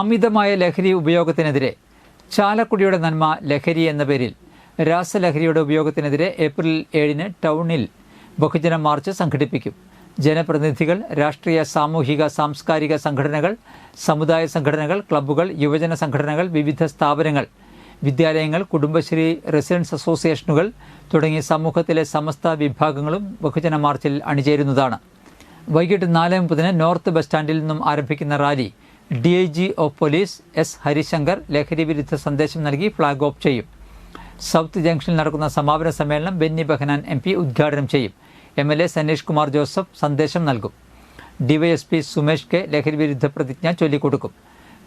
അമിതമായ ലഹരി ഉപയോഗത്തിനെതിരെ ചാലക്കുടിയുടെ നന്മ ലഹരി എന്ന പേരിൽ രാസലഹരിയുടെ ഉപയോഗത്തിനെതിരെ ഏപ്രിൽ ഏഴിന് ടൗണിൽ ബഹുജന മാർച്ച് സംഘടിപ്പിക്കും. ജനപ്രതിനിധികൾ രാഷ്ട്രീയ സാമൂഹിക സാംസ്കാരിക സംഘടനകൾ സമുദായ സംഘടനകൾ ക്ലബ്ബുകൾ യുവജന സംഘടനകൾ വിവിധ സ്ഥാപനങ്ങൾ വിദ്യാലയങ്ങൾ കുടുംബശ്രീ റെസിഡൻസ് അസോസിയേഷനുകൾ തുടങ്ങിയ സമൂഹത്തിലെ സമസ്ത വിഭാഗങ്ങളും ബഹുജന മാർച്ചിൽ അണിചേരുന്നതാണ്. വൈകിട്ട് നാല് മുപ്പതിന് നോർത്ത് ബസ് സ്റ്റാൻഡിൽ നിന്നും ആരംഭിക്കുന്ന rally D I G of police S Harishankar ലഹരി വിരുദ്ധ സന്ദേശം നൽകി ഫ്ളാഗ് ഓഫ് ചെയ്യും. സൗത്ത് ജംഗ്ഷനിൽ നടക്കുന്ന സമാപന സമ്മേളനം ബെന്നി ബെഹനാൻ എം പി ഉദ്ഘാടനം ചെയ്യും. M L A Saneesh Kumar Joseph സന്ദേശം നൽകും. ഡിവൈഎസ്പി സുമേഷ് കെ ലഹരി വിരുദ്ധ പ്രതിജ്ഞ ചൊല്ലിക്കൊടുക്കും.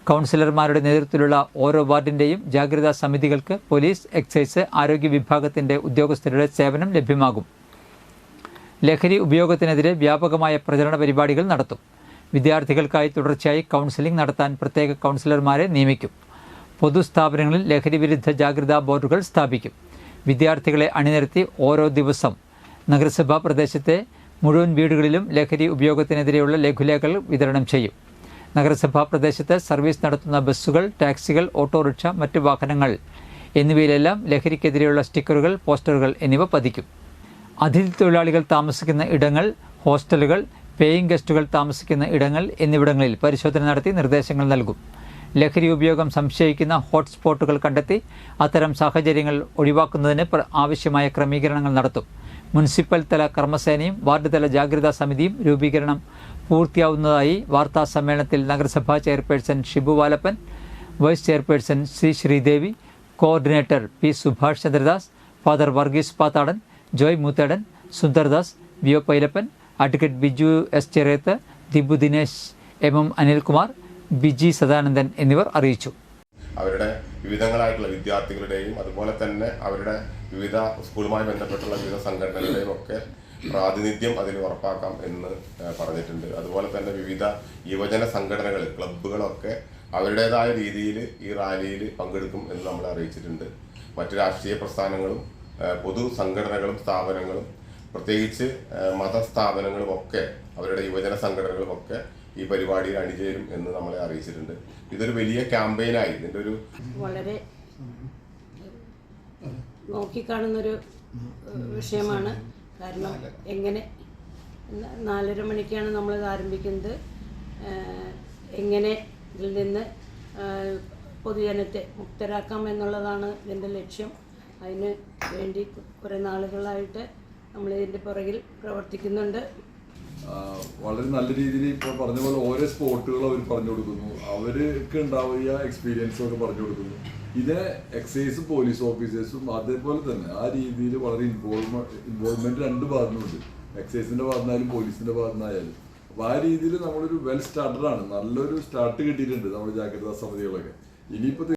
കൗൺസിലർമാരുടെ നേതൃത്വത്തിലുള്ള ഓരോ വാർഡിന്റെയും ജാഗ്രതാ സമിതികൾക്ക് പോലീസ് എക്സൈസ് ആരോഗ്യ വിഭാഗത്തിന്റെ ഉദ്യോഗസ്ഥരുടെ സേവനം ലഭ്യമാകും. ലഹരി ഉപയോഗത്തിനെതിരെ വ്യാപകമായ പ്രചരണ പരിപാടികൾ നടത്തും. വിദ്യാർത്ഥികൾക്കായി തുടർച്ചയായി കൗൺസിലിംഗ് നടത്താൻ പ്രത്യേക കൗൺസിലർമാരെ നിയമിക്കും. പൊതുസ്ഥാപനങ്ങളിൽ ലഹരി വിരുദ്ധ ജാഗ്രതാ ബോർഡുകൾ സ്ഥാപിക്കും. വിദ്യാർത്ഥികളെ അണിനിരത്തി ഓരോ ദിവസം നഗരസഭാ പ്രദേശത്തെ മുഴുവൻ വീടുകളിലും ലഹരി ഉപയോഗത്തിനെതിരെയുള്ള ലഘുലേഖകൾ വിതരണം ചെയ്യും. നഗരസഭാ പ്രദേശത്ത് സർവീസ് നടത്തുന്ന ബസ്സുകൾ ടാക്സികൾ ഓട്ടോറിക്ഷ മറ്റ് വാഹനങ്ങൾ എന്നിവയിലെല്ലാം ലഹരിക്കെതിരെയുള്ള സ്റ്റിക്കറുകൾ പോസ്റ്ററുകൾ എന്നിവ പതിക്കും. അതിഥി തൊഴിലാളികൾ താമസിക്കുന്ന ഇടങ്ങൾ ഹോസ്റ്റലുകൾ പേയിങ് ഗസ്റ്റുകൾ താമസിക്കുന്ന ഇടങ്ങൾ എന്നിവിടങ്ങളിൽ പരിശോധന നടത്തി നിർദ്ദേശങ്ങൾ നൽകും. ലഹരി ഉപയോഗം സംശയിക്കുന്ന ഹോട്ട്സ്പോട്ടുകൾ കണ്ടെത്തി അത്തരം സാഹചര്യങ്ങൾ ഒഴിവാക്കുന്നതിന് ആവശ്യമായ ക്രമീകരണങ്ങൾ നടത്തും. മുനിസിപ്പൽ തല കർമ്മസേനയും വാർഡ് തല ജാഗ്രതാ സമിതിയും രൂപീകരണം പൂർത്തിയാവുന്നതായി വാർത്താ സമ്മേളനത്തിൽ നഗരസഭാ chairperson Shibu Valappan vice chairperson C Sreedevi coordinator P Subhash Chandradas father Varghese Pathadan Joy Moothedan Sundardas V Pailappan advocate Biju S Cheriyath Dibu Dinesh M M Anilkumar Biji Sadanandan എന്നിവർ അറിയിച്ചു. അവരുടെ വിവിധങ്ങളായിട്ടുള്ള വിദ്യാർത്ഥികളുടെയും അതുപോലെ തന്നെ അവരുടെ വിവിധ സ്കൂളുമായി ബന്ധപ്പെട്ടുള്ള വിവിധ സംഘടനകളുടെയും ഒക്കെ പ്രാതിനിധ്യം അതിൽ ഉറപ്പാക്കാം എന്ന് പറഞ്ഞിട്ടുണ്ട്. അതുപോലെ തന്നെ വിവിധ യുവജന സംഘടനകൾ ക്ലബ്ബുകളൊക്കെ അവരുടേതായ രീതിയിൽ ഈ റാലിയിൽ പങ്കെടുക്കും എന്ന് നമ്മൾ അറിയിച്ചിട്ടുണ്ട്. മറ്റ് രാഷ്ട്രീയ പ്രസ്ഥാനങ്ങളും പൊതു സംഘടനകളും സ്ഥാപനങ്ങളും പ്രത്യേകിച്ച് ഏഹ്, മതസ്ഥാപനങ്ങളും ഒക്കെ അവരുടെ യുവജന സംഘടനകളും ഒക്കെ ഈ പരിപാടിയിൽ അണിചേരും എന്ന് നമ്മളെ അറിയിച്ചിട്ടുണ്ട്. ഇതൊരു വലിയ ക്യാമ്പയിനായി. ഇതിന്റെ ഒരു വളരെ നോക്കിക്കാണുന്നൊരു ഒരു വിഷയമാണ്. കാരണം എങ്ങനെ നാലര മണിക്കാണ് നമ്മളിത് ആരംഭിക്കുന്നത്. എങ്ങനെ ഇതിൽ നിന്ന് പൊതുജനത്തെ മുക്തരാക്കാം എന്നുള്ളതാണ് ഇതിന്റെ ലക്ഷ്യം. അതിന് വേണ്ടി കുറേ നാളുകളായിട്ട് നമ്മൾ പുറകിൽ പ്രവർത്തിക്കുന്നുണ്ട്. വളരെ നല്ല രീതിയിൽ ഇപ്പോൾ പറഞ്ഞ പോലെ ഓരോ സ്പോട്ടുകൾ അവർ പറഞ്ഞു കൊടുക്കുന്നു. അവർക്ക് ഉണ്ടാവുക എക്സ്പീരിയൻസും ഒക്കെ പറഞ്ഞു കൊടുക്കുന്നു. ഇത് എക്സൈസ് പോലീസ് ഓഫീസേഴ്സും അതേപോലെ തന്നെ ആ രീതിയിൽ വളരെ ഇൻവോൾവ് ഇൻവോൾവ്മെന്റ് രണ്ട് ഭാഗത്തുനിന്നുണ്ട് എക്സൈസിന്റെ ഭാഗത്തുനിന്നായാലും പോലീസിന്റെ ഭാഗത്തുനിന്നായാലും. അപ്പൊ ആ രീതിയിൽ നമ്മളൊരു വെൽ സ്റ്റാർട്ടഡ് ആണ്. നല്ലൊരു സ്റ്റാർട്ട് കിട്ടിയിട്ടുണ്ട് നമ്മുടെ ജാഗ്രതാ സമിതികളൊക്കെ. ഇനിയിപ്പോ